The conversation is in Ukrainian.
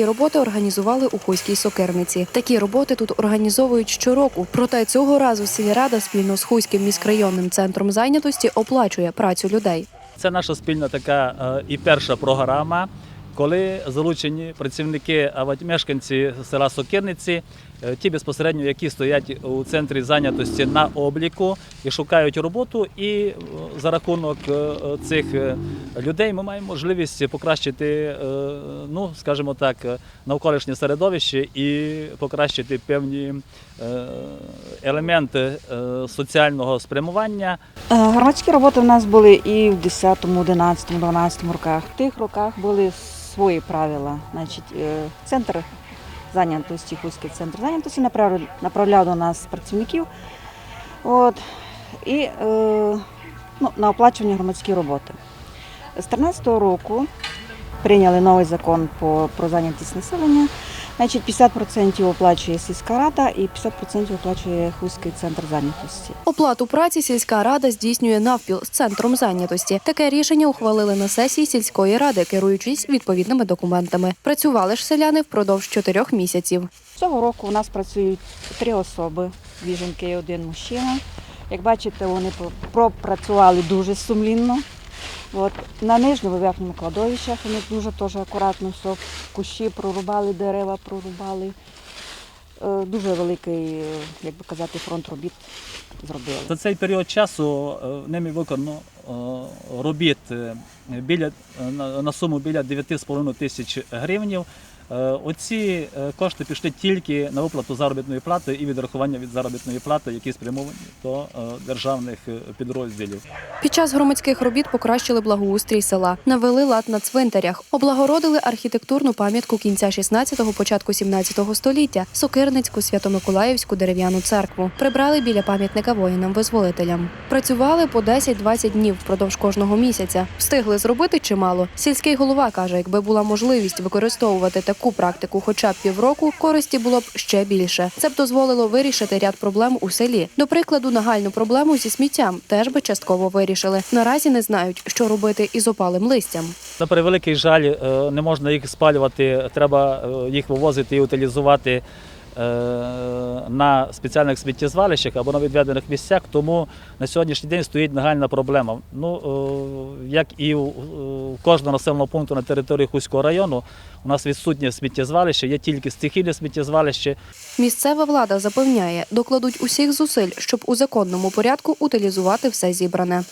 Громадські роботи організували у Хуйській сокерниці. Такі роботи тут організовують щороку. Проте цього разу сільрада спільно з Хуйським міськрайонним центром зайнятості оплачує працю людей. Це наша спільна така е, і перша програма, коли залучені працівники, мешканці села Сокирниці, е, ті безпосередньо, які стоять у центрі зайнятості на обліку і шукають роботу. І е, за рахунок е, цих людей ми маємо можливість покращити, ну скажімо так, навколишнє середовище і покращити певні елементи соціального спрямування. Громадські роботи в нас були і в 10, 11, 12 роках. В тих роках були свої правила. Значить, е, центр зайнятості, Хуський центр зайнятості направляв, до нас працівників от, і е, ну, на оплачування громадські роботи. З 2013 року прийняли новий закон по, про зайнятість населення. Значить, 50% оплачує сільська рада і 50% оплачує Хуський центр зайнятості. Оплату праці сільська рада здійснює навпіл з центром зайнятості. Таке рішення ухвалили на сесії сільської ради, керуючись відповідними документами. Працювали ж селяни впродовж чотирьох місяців. Цього року у нас працюють три особи, дві жінки і один мужчина. Як бачите, вони пропрацювали дуже сумлінно. От. На нижньому верхньому кладовищах вони дуже теж акуратно все, кущі прорубали, дерева прорубали. Е, Дуже великий, як би казати, фронт робіт зробили. За цей період часу е, ними виконано е, робіт біля, на- суму біля 9,5 тисяч гривнів. Е, Оці е, кошти пішли тільки на виплату заробітної плати і відрахування від заробітної плати, які спрямовані до е, державних підрозділів. Під час громадських робіт покращили благоустрій села, навели лад на цвинтарях, облагородили архітектурну пам'ятку кінця 16-го, початку 17-го століття, Сокирницьку, Свято-Миколаївську дерев'яну церкву. Прибрали біля пам'ятника воїнам-визволителям. Працювали по 10-20 днів впродовж кожного місяця. Встигли зробити чимало. Сільський голова каже, якби була можливість використовувати таку практику хоча б півроку, користі було б ще більше. Це б дозволило вирішити ряд проблем у селі. До прикладу, нагальну проблему зі сміттям теж би частково вирішили. Наразі не знають, що робити із опалим листям. На превеликий жаль, е, не можна їх спалювати, треба е, їх вивозити і утилізувати на спеціальних сміттєзвалищах або на відведених місцях, тому на сьогоднішній день стоїть нагальна проблема. Ну, е, як і у кожного населеного пункту на території Хуського району, у нас відсутнє сміттєзвалище, є тільки стихійне сміттєзвалище. Місцева влада запевняє, докладуть усіх зусиль, щоб у законному порядку утилізувати все зібране.